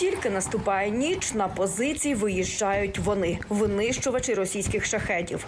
тільки наступає ніч, на позиції виїжджають вони, винищувачі російських шахетів.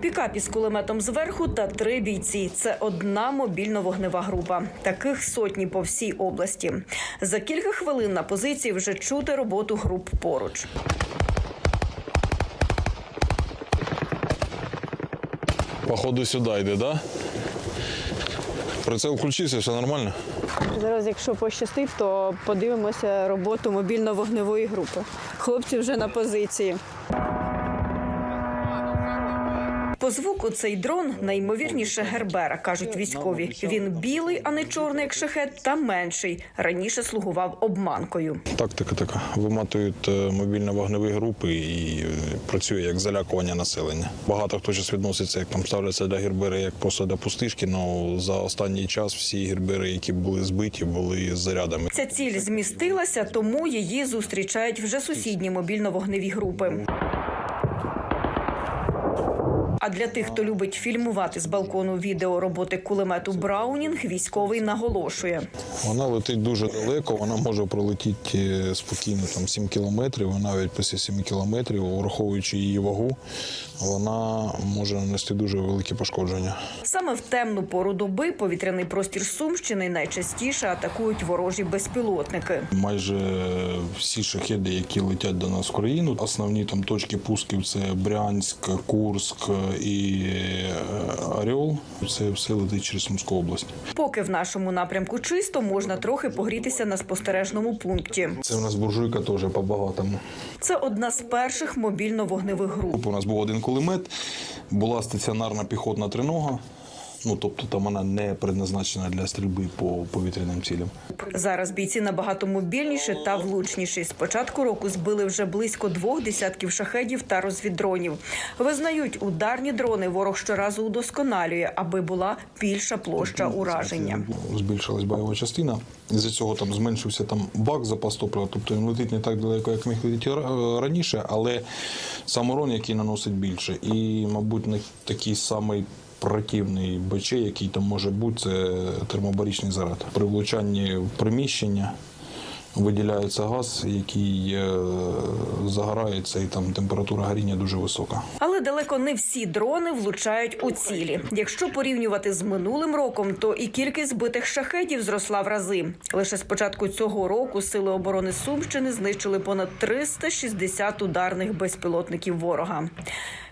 Пікап із кулеметом зверху та три бійці. Це одна мобільно-вогнева група. Таких сотні по всій області. За кілька хвилин на позиції вже чути роботу груп поруч. Походу сюди йде, да? Прицел включився, все нормально. Зараз, якщо пощастить, то подивимося роботу мобільно-вогневої групи. Хлопці вже на позиції. По звуку цей дрон найімовірніше Гербера, кажуть військові. Він білий, а не чорний, як шахет, та менший. Раніше слугував обманкою. Тактика така. Виматують е, мобільно-вогневі групи і е, працює як залякування населення. Багато хто зараз відноситься, як там ставляться для гірбери, як просто для пустишки. але за останній час всі гірбери, які були збиті, були з зарядами. Ця ціль змістилася, тому її зустрічають вже сусідні мобільно-вогневі групи. А для тих, хто любить фільмувати з балкону відео роботи кулемету Браунінг, військовий наголошує. Вона летить дуже далеко, вона може пролетіти е, спокійно там 7 кілометрів, навіть після 7 кілометрів, враховуючи її вагу, вона може нанести дуже великі пошкодження. Саме в темну пору доби повітряний простір Сумщини найчастіше атакують ворожі безпілотники. Майже всі шахеди, які летять до нас в країну, основні там точки пусків це Брянськ, Курськ і е, Орел. Це все летить через Сумську область. Поки в нашому напрямку чисто, можна трохи погрітися на спостережному пункті. Це у нас буржуйка теж по багатому. Це одна з перших мобільно-вогневих груп. У нас був один кулемет, була стаціонарна піхотна тринога. Ну тобто там вона не предназначена для стрільби по повітряним цілям. Зараз бійці набагато мобільніші та влучніші. З початку року збили вже близько двох десятків шахедів та розвіддронів. Визнають, ударні дрони ворог щоразу удосконалює, аби була більша площа ураження. Збільшилась бойова частина. З-за цього там зменшився там бак запас топлива, тобто він летить не так далеко, як міг летіти раніше, але сам урон, який наносить більше. І, мабуть, не такий самий противний БЧ, який там може бути, це термобарічний заряд. При влучанні в приміщення виділяється газ, який е, загорається, і там температура горіння дуже висока. Але далеко не всі дрони влучають у цілі. Якщо порівнювати з минулим роком, то і кількість збитих шахедів зросла в рази. Лише з початку цього року сили оборони Сумщини знищили понад 360 ударних безпілотників ворога.